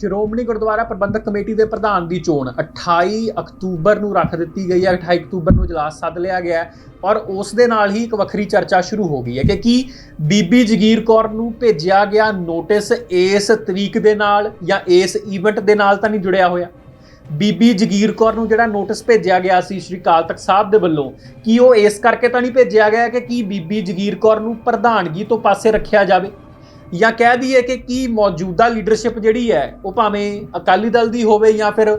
ਸ਼੍ਰੋਮਣੀ ਗੁਰਦੁਆਰਾ ਪ੍ਰਬੰਧਕ committee ਦੇ ਪ੍ਰਧਾਨ ਦੀ ਚੋਣ। 28 ਅਕਤੂਬਰ ਨੂੰ ਰੱਖ ਦਿੱਤੀ ਗਈ ਹੈ। 28 ਅਕਤੂਬਰ ਨੂੰ ਇਜਲਾਸ ਸੱਦ ਲਿਆ ਗਿਆ ਔਰ ਉਸ ਦੇ ਨਾਲ ਹੀ ਇੱਕ ਵੱਖਰੀ ਚਰਚਾ ਸ਼ੁਰੂ ਹੋ ਗਈ ਹੈ ਕਿ ਕੀ ਬੀਬੀ ਜਗੀਰ ਕੌਰ ਨੂੰ ਭੇਜਿਆ ਗਿਆ ਨੋਟਿਸ ਇਸ ਤਰੀਕ ਦੇ ਨਾਲ ਜਾਂ ਇਸ ਈਵੈਂਟ ਦੇ ਨਾਲ ਤਾਂ ਨਹੀਂ ਜੁੜਿਆ ਹੋਇਆ? ਬੀਬੀ ਜਗੀਰ ਕੌਰ ਨੂੰ ਜਿਹੜਾ ਨੋਟਿਸ ਭੇਜਿਆ ਗਿਆ ਸੀ ਸ਼੍ਰੀ ਅਕਾਲ ਤਖਤ ਸਾਹਿਬ ਦੇ ਵੱਲੋਂ, ਕੀ ਉਹ ਇਸ ਕਰਕੇ ਤਾਂ ਨਹੀਂ ਭੇਜਿਆ ਗਿਆ ਕਿ ਕੀ ਬੀਬੀ ਜਗੀਰ ਕੌਰ ਨੂੰ ਪ੍ਰਧਾਨਗੀ ਤੋਂ ਪਾਸੇ ਰੱਖਿਆ ਜਾਵੇ? ਜਾਂ ਕਹਿ ਦਈਏ ਕਿ ਕੀ ਮੌਜੂਦਾ ਲੀਡਰਸ਼ਿਪ ਜਿਹੜੀ ਹੈ, ਉਹ ਭਾਵੇਂ ਅਕਾਲੀ ਦਲ ਦੀ ਹੋਵੇ ਜਾਂ ਫਿਰ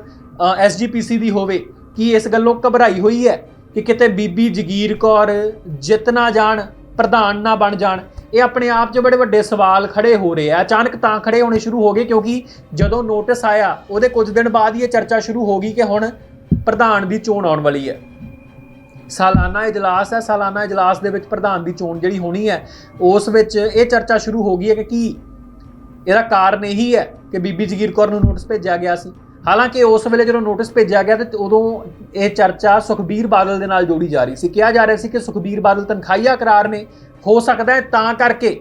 ਐਸਜੀਪੀਸੀ ਦੀ ਹੋਵੇ, ਕੀ ਇਸ ਗੱਲੋਂ ਘਬਰਾਈ ਹੋਈ ਹੈ ਕਿ ਕਿਤੇ ਬੀਬੀ ਜਗੀਰ ਕੌਰ ਜਿੱਤ ਨਾ ਜਾਣ, ਪ੍ਰਧਾਨ ਨਾ ਬਣ ਜਾਣ? ਇਹ ਆਪਣੇ ਆਪ 'ਚ ਬੜੇ ਵੱਡੇ ਸਵਾਲ ਖੜੇ ਹੋ ਰਹੇ ਆ। ਅਚਾਨਕ ਤਾਂ ਖੜੇ ਹੋਣੇ ਸ਼ੁਰੂ ਹੋ ਗਏ ਕਿਉਂਕਿ ਜਦੋਂ ਨੋਟਿਸ ਆਇਆ, ਉਹਦੇ ਕੁਝ ਦਿਨ ਬਾਅਦ ਹੀ ਇਹ ਚਰਚਾ ਸ਼ੁਰੂ ਹੋ ਗਈ ਕਿ ਹੁਣ ਪ੍ਰਧਾਨ ਦੀ ਚੋਣ ਆਉਣ ਵਾਲੀ ਹੈ। ਸਾਲਾਨਾ ਇਜਲਾਸ ਹੈ, ਸਾਲਾਨਾ ਇਜਲਾਸ ਦੇ ਵਿੱਚ ਪ੍ਰਧਾਨ ਦੀ ਚੋਣ ਜਿਹੜੀ ਹੋਣੀ ਹੈ, ਉਸ ਵਿੱਚ ਇਹ ਚਰਚਾ ਸ਼ੁਰੂ ਹੋ ਗਈ ਹੈ ਕਿ ਕੀ ਇਹਦਾ ਕਾਰਨ ਇਹੀ ਹੈ ਕਿ ਬੀਬੀ ਜਗੀਰ ਕੌਰ ਨੂੰ ਨੋਟਿਸ ਭੇਜਿਆ ਗਿਆ ਸੀ। ਹਾਲਾਂਕਿ ਉਸ ਵੇਲੇ ਜਦੋਂ ਨੋਟਿਸ ਭੇਜਿਆ ਗਿਆ ਤੇ ਉਦੋਂ ਇਹ ਚਰਚਾ ਸੁਖਬੀਰ ਬਾਦਲ ਦੇ ਨਾਲ ਜੋੜੀ ਜਾ ਰਹੀ ਸੀ। ਕਿਹਾ ਜਾ ਰਿਹਾ ਸੀ ਕਿ ਸੁਖਬੀਰ ਬਾਦਲ ਤਨਖਾਹੀਆ ਕਰਾਰ ਨੇ, ਹੋ ਸਕਦਾ ਹੈ ਤਾਂ ਕਰਕੇ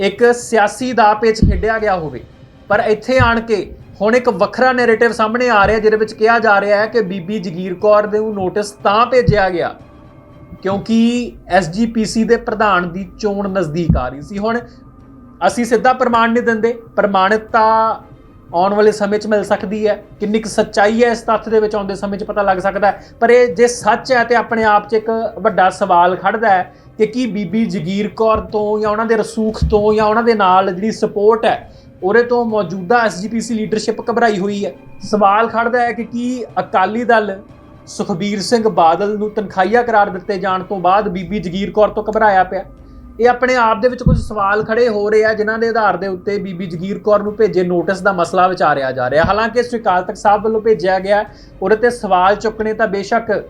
ਇੱਕ ਸਿਆਸੀ ਦਾ ਪੇਚ ਖੇਡਿਆ ਗਿਆ ਹੋਵੇ। ਪਰ ਇੱਥੇ ਆਣ ਕੇ ਹੁਣ ਇੱਕ ਵੱਖਰਾ ਨੈਰੇਟਿਵ ਸਾਹਮਣੇ ਆ ਰਿਹਾ ਜਿਹਦੇ ਵਿੱਚ ਕਿਹਾ ਜਾ ਰਿਹਾ ਹੈ ਕਿ ਬੀਬੀ ਜਗੀਰ ਕੌਰ ਦੇ ਨੂੰ ਨੋਟਿਸ ਤਾਂ ਭੇਜਿਆ ਗਿਆ ਕਿਉਂਕਿ ਐਸਜੀਪੀਸੀ ਦੇ ਪ੍ਰਧਾਨ ਦੀ ਚੋਣ ਨਜ਼ਦੀਕ ਆ ਰਹੀ ਸੀ। ਹੁਣ ਅਸੀਂ ਸਿੱਧਾ ਪ੍ਰਮਾਣ ਨਹੀਂ ਦਿੰਦੇ। ਪ੍ਰਮਾਣਿਕਤਾ ਆਉਣ ਵਾਲੇ ਸਮੇਂ 'ਚ ਮਿਲ ਸਕਦੀ ਹੈ। ਕਿੰਨੀ ਕੁ ਸੱਚਾਈ ਹੈ ਇਸ ਤੱਥ ਦੇ ਵਿੱਚ ਆਉਂਦੇ ਸਮੇਂ 'ਚ ਪਤਾ ਲੱਗ ਸਕਦਾ ਹੈ। ਪਰ ਇਹ ਜੇ ਸੱਚ ਹੈ ਤੇ ਆਪਣੇ ਆਪ 'ਚ ਇੱਕ ਵੱਡਾ ਸਵਾਲ ਖੜਦਾ ਹੈ ਕਿ ਕੀ ਬੀਬੀ ਜਗੀਰ ਕੌਰ ਤੋਂ ਜਾਂ ਉਹਨਾਂ ਦੇ ਰਸੂਖ ਤੋਂ ਜਾਂ ਉਹਨਾਂ ਦੇ ਨਾਲ ਜਿਹੜੀ ਸਪੋਰਟ ਹੈ ਉਹਦੇ ਤੋਂ ਮੌਜੂਦਾ ਐਸਜੀਪੀਸੀ ਲੀਡਰਸ਼ਿਪ ਘਬਰਾਈ ਹੋਈ ਹੈ। ਸਵਾਲ ਖੜਦਾ ਹੈ ਕਿ ਕੀ ਅਕਾਲੀ ਦਲ ਸੁਖਬੀਰ ਸਿੰਘ ਬਾਦਲ ਨੂੰ ਤਨਖਾਹੀਆ ਕਰਾਰ ਦਿੱਤੇ ਜਾਣ ਤੋਂ ਬਾਅਦ ਬੀਬੀ ਜਗੀਰ ਕੌਰ ਤੋਂ ਘਬਰਾਇਆ ਪਿਆ? ਇਹ ਆਪਣੇ ਆਪ ਦੇ ਵਿੱਚ ਕੁਝ ਸਵਾਲ ਖੜੇ ਹੋ ਰਹੇ ਆ, ਜਿਨ੍ਹਾਂ ਦੇ ਆਧਾਰ ਦੇ ਉੱਤੇ ਬੀਬੀ ਜਗੀਰ ਕੌਰ ਨੂੰ ਭੇਜੇ ਨੋਟਿਸ ਦਾ ਮਸਲਾ ਵਿਚਾਰਿਆ ਜਾ ਰਿਹਾ। ਹਾਲਾਂਕਿ ਸ੍ਰੀ ਅਕਾਲ ਤਖਤ ਸਾਹਿਬ ਵੱਲੋਂ ਭੇਜਿਆ ਗਿਆ, ਉਹਦੇ ਤੇ ਸਵਾਲ ਚੁੱਕਣੇ ਤਾਂ ਬੇਸ਼ੱਕ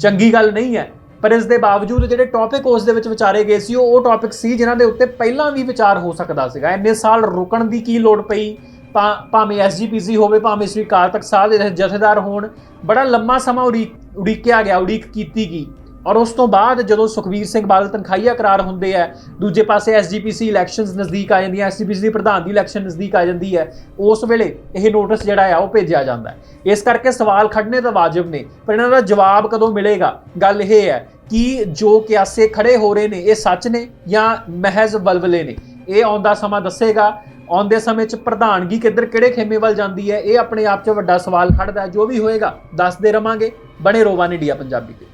ਚੰਗੀ ਗੱਲ ਨਹੀਂ ਹੈ। ਪਰ ਇਸ ਦੇ ਬਾਵਜੂਦ ਜਿਹੜੇ ਟੌਪਿਕ ਉਸ ਦੇ ਵਿੱਚ ਵਿਚਾਰੇ ਗਏ ਸੀ, ਉਹ ਉਹ ਟੌਪਿਕ ਸੀ ਜਿਨ੍ਹਾਂ ਦੇ ਉੱਤੇ ਪਹਿਲਾਂ ਵੀ ਵਿਚਾਰ ਹੋ ਸਕਦਾ ਸੀਗਾ। ਇੰਨੇ ਸਾਲ ਰੁਕਣ ਦੀ ਕੀ ਲੋੜ ਪਈ? ਭਾ- ਭਾਵੇਂ ਐਸਜੀਪੀਸੀ ਹੋਵੇ, ਭਾਵੇਂ ਸ੍ਰੀ ਅਕਾਲ ਤਖਤ ਸਾਹਿਬ ਦੇ ਜਥੇਦਾਰ ਹੋਣ, ਬੜਾ ਲੰਮਾ ਸਮਾਂ ਉਡੀਕ, ਉਡੀਕਿਆ ਗਿਆ, ਉਡੀਕ ਕੀਤੀ ਗਈ ਔਰ ਉਸ ਤੋਂ ਬਾਅਦ ਜਦੋਂ ਸੁਖਵੀਰ ਸਿੰਘ ਬਾਦਲ ਤਨਖਾਹੀਆ ਕਰਾਰ ਹੁੰਦੇ ਆ, ਦੂਜੇ ਪਾਸੇ ਐਸਜੀਪੀਸੀ ਇਲੈਕਸ਼ਨਸ ਨਜ਼ਦੀਕ ਆ ਜਾਂਦੀਆਂ ਐਸਜੀਪੀਸੀ ਦੀ ਪ੍ਰਧਾਨ ਦੀ ਇਲੈਕਸ਼ਨ ਨਜ਼ਦੀਕ ਆ ਜਾਂਦੀ ਹੈ, ਉਸ ਵੇਲੇ ਇਹ ਨੋਟਿਸ ਜਿਹੜਾ ਆ ਉਹ ਭੇਜਿਆ ਜਾਂਦਾ ਹੈ। ਇਸ ਕਰਕੇ ਸਵਾਲ ਖੜਨੇ ਤਾਂ ਵਾਜਬ ਨੇ, ਪਰ ਇਹਨਾਂ ਦਾ ਜਵਾਬ ਕਦੋਂ ਮਿਲੇਗਾ? ਗੱਲ ਇਹ ਹੈ ਕਿ ਜੋ ਕਿਆਸੇ ਖੜੇ ਹੋ ਰਹੇ ਨੇ, ਇਹ ਸੱਚ ਨੇ ਜਾਂ ਮਹਿਜ਼ ਬਲਬਲੇ ਨੇ? ਇਹ ਆਉਂਦਾ ਸਮਾਂ ਦੱਸੇਗਾ। ਆਉਂਦੇ ਸਮੇਂ 'ਚ ਪ੍ਰਧਾਨਗੀ ਕਿੱਧਰ, ਕਿਹੜੇ ਖੇਮੇ ਵੱਲ ਜਾਂਦੀ ਹੈ? ਇਹ ਆਪਣੇ ਆਪ 'ਚ ਵੱਡਾ ਸਵਾਲ ਖੜਦਾ ਜੋ ਵੀ ਹੋਏਗਾ, ਦੱਸਦੇ ਰਵਾਂਗੇ। ਬਣੇ ਰੋਵਾਨ ਇੰਡੀਆ ਪੰਜਾਬੀ ਤੇ।